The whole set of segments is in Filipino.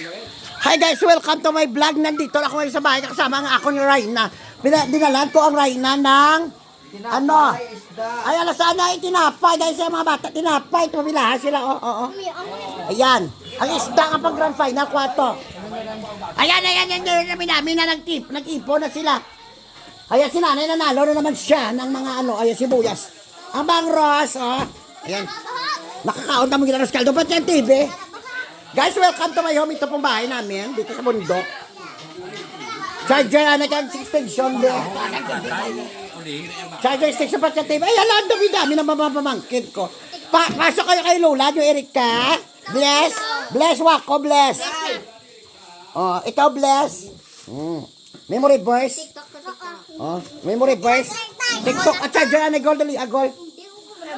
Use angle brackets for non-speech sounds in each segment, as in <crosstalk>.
Hi guys, welcome to my vlog. Nandito ako ngayon sa bahay kasama ang ako ni Raina. Dinalan ko ang Raina ng ano? Ay, alas sana ay tinapay. Dahil sa mga bata, tinapay. Tumilahan sila. Oo, oo. Ayan. Ang isda nga pang grand final, kwato. Ayan, ayan, ayan. ayan, ayan namin na nag-tip. Nag-ipo na sila. Ayan, si nanay nanalo na naman siya ng mga ano. Ayan, sibuyas. Ang bang Ross, oh. Ayan. Nakakaon na mo ginaros kaldo. Ba't yan TV? Guys, welcome to my home. Ito pong bahay namin, dito sa bundok. Charger na nag extension din. Charger station pa TV. Ay, alam, dami-dami na mamamangkin ko. Pa pasok kayo kay Lola, yung Erika. Bless. Bless, Wako, bless. Oh, ikaw, bless. Mm. Memory verse. Oh, memory verse. TikTok at charger na gold agol.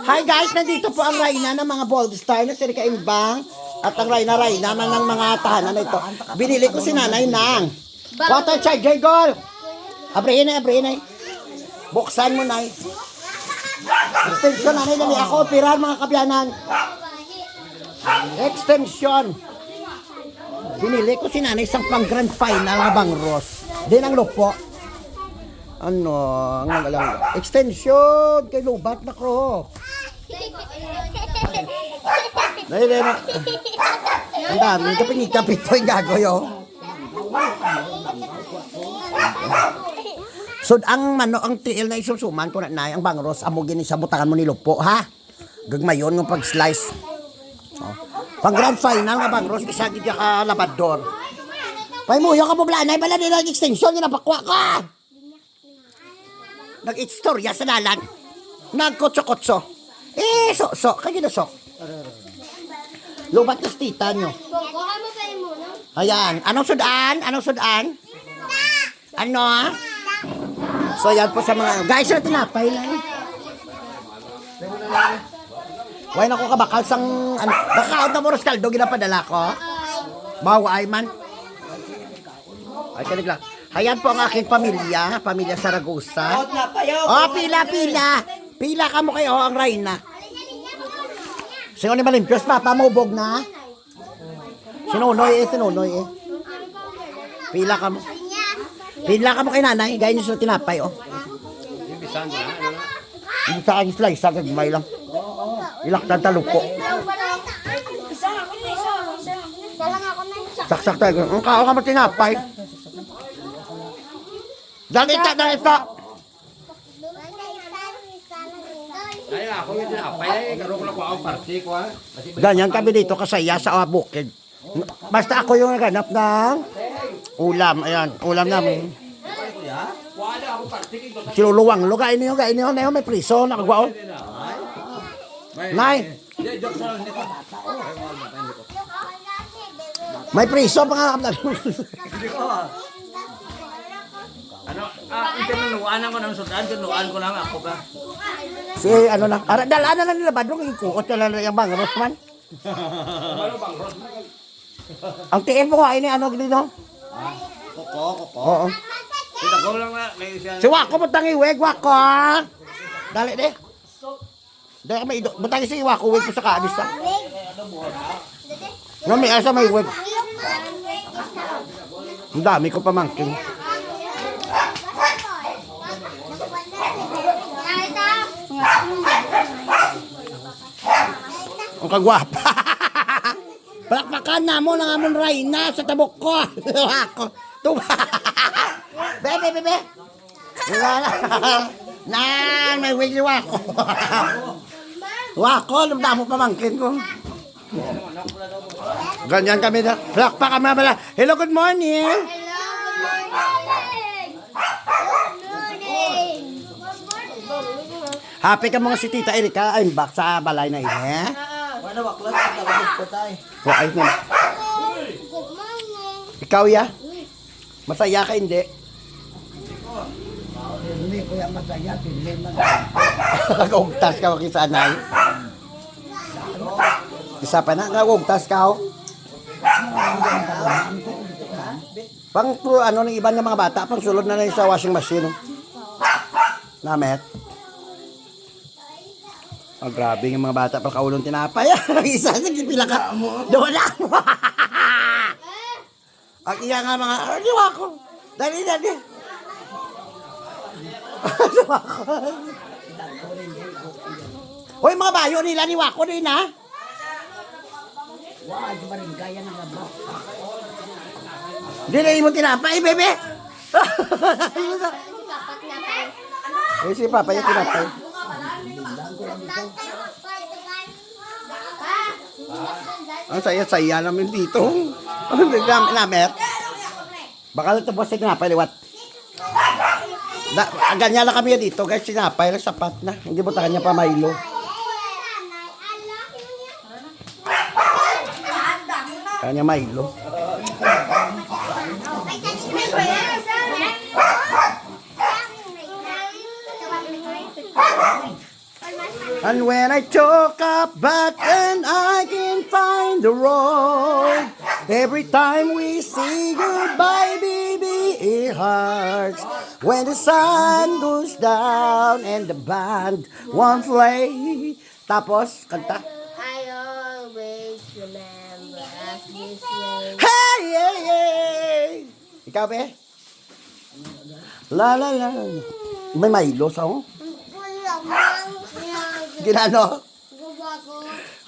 Hi guys, nandito po ang Raina ng mga bold star na si Erika Imbang at ang Raina Raina man ng mga tahanan na ito. Binili ko si nanay ng water charger gold. Abrihin na, abrihin na. Buksan mo na. Extension nanay dali ako operan mga kabyanan. Extension. Binili ko si nanay isang pang grand final na bang Ross. Din ang lupo. Ano, ang lang. Extension kay Lubat na ko. <laughs> Dahil na. Ang dami. Kapag ikapit ko yung gagoy, oh. So, ang mano, ang tiil na isusuman ko na na, ang bangros, amo gini sa butangan mo ni Lupo, ha? Gagmayon ng pag-slice. Oh. Pang grand final nga bangros, isa gid ka labador. Pay mo, yung kamublanay, bala nila ang extension, yung napakwa ka! Nag-istorya sa dalan. Nagkotso-kotso. Eh, so-so, kayo na sok. Lubat na tita nyo. Kuha mo muna. Ayan. Anong sudan? Anong sudan? Ano? So, yan po sa mga... Guys, na tinapay lang. Why na ko kabakal sang... Ano, nakaon na mo ros kaldo, ginapadala ko. Maway man. Ay, kalig lang. Ayan po ang aking pamilya, pamilya Saragosa. Oh, pila, pila. Pila ka mo kayo, ang Rayna. Sino ni Malimpios, papa mo, bog na. Sinunoy eh, sinunoy eh. Pila ka mo. Pila ka mo kay nanay, gaya niyo sa tinapay, oh. Hindi sa akin slice, sa ako. Isa lang ako na. Saksak tayo. Ang kao ka mo tinapay. Dalita, dalita. Ay, ako yung tinapay ay karo ko lang ko ang party ko. Kasi Ganyan kami dito kasaya sa bukid. Basta ako yung naghanap ng ulam. Ayan, ulam namin. ako. Siluluwang lo, kain niyo, kain niyo. Nayo, may priso, nakagwao. Nay, Di joke sa lang nito. may priso, mga <laughs> <laughs> Ano, ah, nuwanan ko ng sudan, tinuan ko lang ako ba. Si ano lang, ara dala na lang nila ba doon ikuot na lang yung bang Rosman. Ang tiil mo kain ni ano dito? Koko, koko. Oo. Kita ko lang na may siya. Si Wako butang iweg Wako. Dali de. Dali may ido. Butang si Wako weg ko sa kaadis sa. No may asa may weg. Ang dami ko pamangkin. Kagwapa. <laughs> Palakpakan na mo ng amon Rayna sa tabok ko. <laughs> Wako. Tuba. <laughs> Be, be, be, be. Wala na. Nan, may wig ni Wako. Wako, lumda mo pamangkin ko. Ganyan kami na. Palakpakan mo na pala. Hello, good morning. Hello, good morning! Good morning! Happy ka mga si Tita Erika. I'm back sa balay na ihe. Ano ba, klas? Nalabog ko na. Ikaw ya? Masaya ka hindi? Hindi ko yung masaya, hindi man. Nagugtas ka kay sanay. Isa pa na, nagugtas ka oh. Pang ano ng iba ng mga bata, pang sulod na lang sa washing machine. oh. Namet. Oh, grabe yung mga bata pa kaulong tinapay. <laughs> Isa sa pila ka. Doon na. <laughs> Ang iya nga mga, ah, diwa ko. Dali, dali. <laughs> diwa ko. Hoy, mga bayo nila, diwa ko din, ha? Di ba rin gaya ng? Hindi na mo tinapay, bebe. Eh, si Papa yung tinapay. Ang saya-saya namin dito. Ang namin namin. Baka natapos sa tinapay, liwat. Da, ganyan lang kami dito, guys. Tinapay lang sapat na. Hindi mo kanya pa Milo. Kanya Milo. And when I up back and I can find the road Every time we say goodbye, baby, it hurts When the sun goes down and the band won't play Tapos, kanta I always remember us this way. Hey, hey, hey! Ikaw, be? La, la, la. May Milo sa ako? Ginano?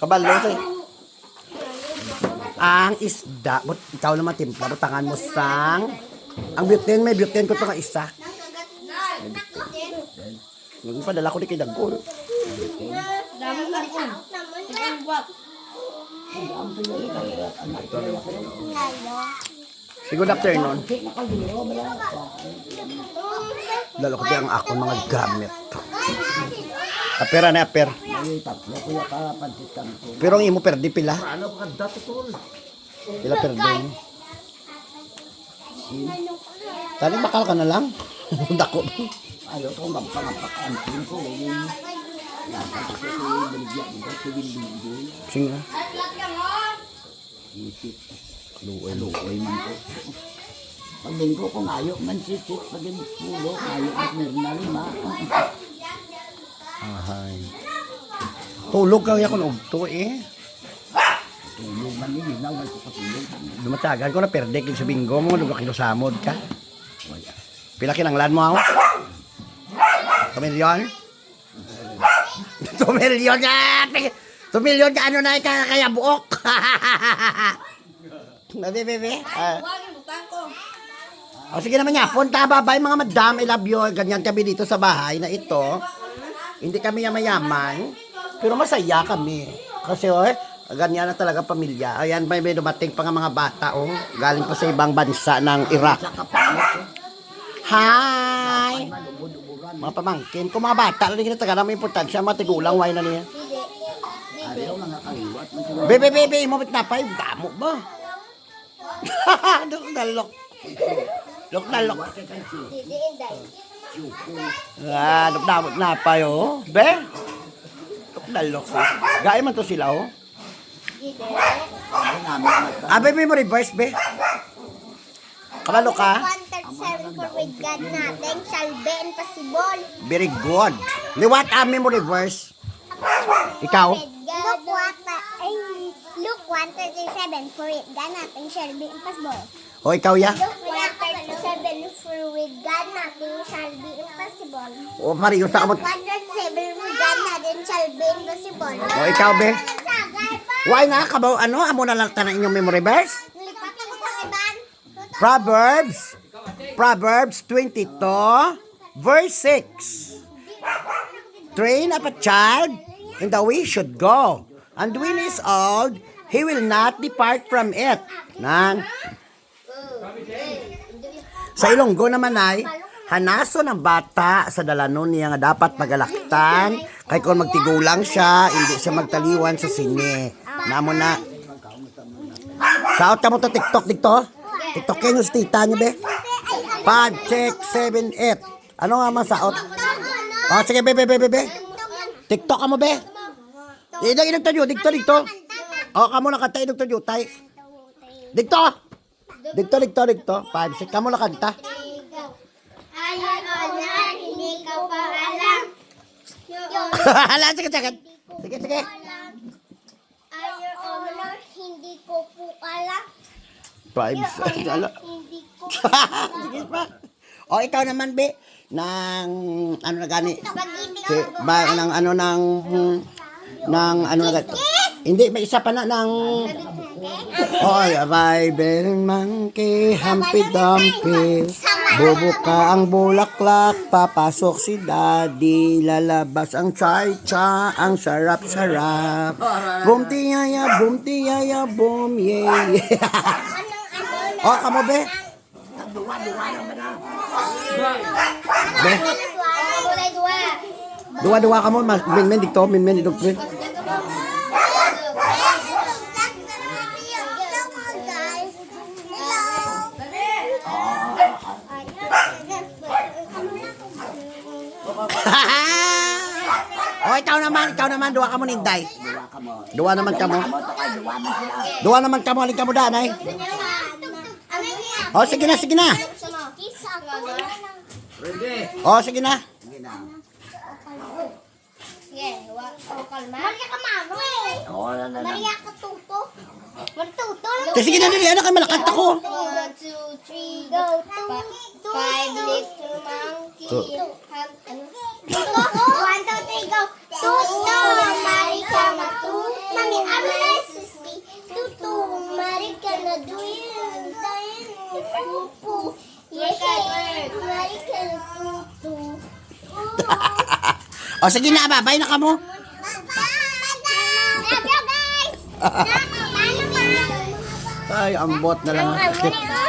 Kabalo sa Ang isda, but ikaw naman timpla, butangan mo sang ang butane, may butane ko to nga isa. Nung padala ko di kay Dagol. Sige, good afternoon. Lalo ko ang ako mga gamit. Apera na aper. Ay, tatlo kuya ka, pansit kanto. Pero ang imo perdi pila. Ano ka dato tol? Pila perdi. Tani bakal ka na lang. <laughs> Dako. Ayaw ko magpangapakantin ko. eh. Ko ko. Singa. Isip. Luoy, luoy man ko. Pag linggo ko ngayo man sisip, pag yung pulo, ngayo at meron na lima. Tulog ka ya kun ugto eh. Tulog man yun, yun ako patulog. Dumatagan ko na perde kin sa bingo mo lugar kinusamod ka. Pila kinanglan mo ako? Tumilyon? Tumilyon ka! Tumilyon ka ano na ka kaya buok. Bebe, bebe. Ah. O sige naman niya, punta babay mga madam, I love you. Ganyan kami dito sa bahay na ito. Hindi kami mayaman, pero masaya kami. Kasi oh, ganyan na talaga pamilya. Ayan, may, may dumating pa nga mga bata, oh. Galing pa sa ibang bansa ng Iraq. Hi! Mga pamangkin, kung mga bata, lang kita taga naman importansya, mga tigulang, why na niya. Bebe, bebe, mo bit napay, damo ba? <laughs> Lok na lok. Lok na lok. Ah, lok na napay, oh. Be? Lok na lok. Gaya man to sila, oh. Ah, bebe mo reverse, be. Kabalo ka? seven for with God natin shall be impossible. Very good. Liwat amin mo reverse. Ikaw? Look what ay, look 137 for with God natin shall be impossible. O ikaw ya? Look 137 for with God nothing shall be impossible. O sa kamot. 137 with God natin shall be impossible. O ikaw, be? Why na? Kabaw, ano? Amo na lang tanan inyong memory verse? Proverbs, Proverbs 22, verse 6. Train up a child in the way he should go, and when he is old, he will not depart from it. Nang. Sa Ilonggo naman ay, hanaso ng bata sa dalanon niya nga dapat pagalaktan, kay kung magtigulang siya, hindi siya magtaliwan sa sine. Namo na. Shout mo to TikTok dito. TikTok kayo sa tita niyo, be. Pad, check, 7, 8. Ano nga man saot? Oh, sige, be, be, be, be, be. TikTok ka mo, be. Dito, inag tayo, dito, dito. Oh, kamo na kanta, inag tayo, tay. Dito. Dito, dito, dito. 5, 6, kamo na kanta. Honor, hindi ka pa alam. Hala, sige, sige. Sige, sige. Ayun, honor, hindi ko po alam. Vibes. Ala. Hindi ko. Sige pa. O, ikaw naman, be. Nang, ano na gani? Si, ba, ng ano, ng, ng, ano na gani? Hindi, may isa pa na, ng, Oy, vibe monkey, humpy dumpy. Bubuka ang bulaklak, papasok si daddy, lalabas ang chai-cha, ang sarap-sarap. Boom tiyaya, boom tiyaya, boom, yeah, yeah. oh, kamo be? Be? Dua-dua kamo, mas- min min dito, min min dito, pre. oh, ikaw naman, ikaw naman, dua kamo ninday. Dua naman kamo. Dua naman kamo, alin kamo danay. Oh, sige na, sige na. Oh, sige na. Maria ka lang. Maria ka tuto. Kasi sige na dili, ano kayo malakanta ko. One, <laughs> two, three, go. Five little monkey. One, two, three, go. Tuto, Marika, matuto. Mami, ano na susi? Tuto, Marika, na duyin. Dayin, pupu. Yay, Marika, na tuto. Oh, sige na, babay na kamo. Love you guys! <laughs> Ay, ambot na lang. Ang